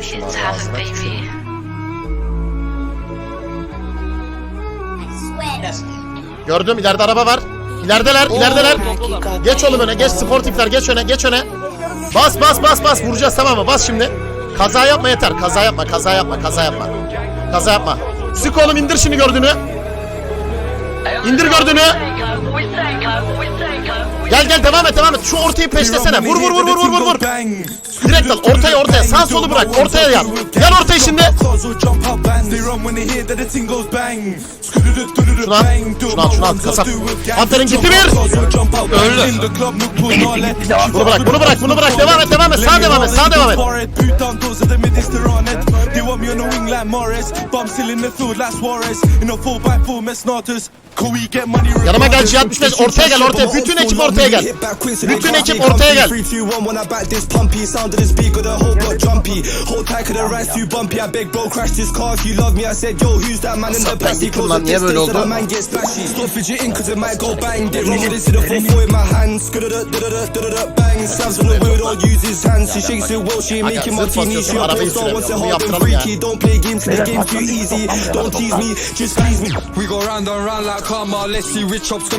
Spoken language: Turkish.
It's abi ağzına baby. tüküreyim. Gördüm ileride araba var. İlerideler, ilerideler. Geç oğlum öne, geç sportifler, geç öne, geç öne. Bas bas bas bas vuracağız tamam mı? Bas şimdi. Kaza yapma yeter. Kaza yapma, kaza yapma, kaza yapma. Kaza yapma. Sık oğlum indir şimdi gördüğünü. İndir gördüğünü. Gel gel devam et devam et. Şu ortayı peşlesene. Vur vur vur vur vur vur vur. Direkt al ortaya ortaya. Sağ solu bırak. Ortaya yan. Yan ortaya şimdi. Şunu al. Şunu al. Kasap. Panter'in gitti bir. Bunu bırak bunu bırak bunu bırak. Devam et devam et. Sağ devam et. Sağ devam et. Yanıma gel Cihat 65 ortaya gel ortaya. Bütün ekip ortaya gel. Bütün ekip ortaya gel. Lan, niye böyle oldu? Stop fidgeting cause it might go bang. Get rolled into the 4 in my hands. Bang. Sam's on the wheel, don't use his hands. She shakes it well, she ain't making martinis. She a pro star, wants it hard and freaky. Don't play games cause the game's too easy. Don't tease me, just please me. We go round and round like karma. Let's see which op's gonna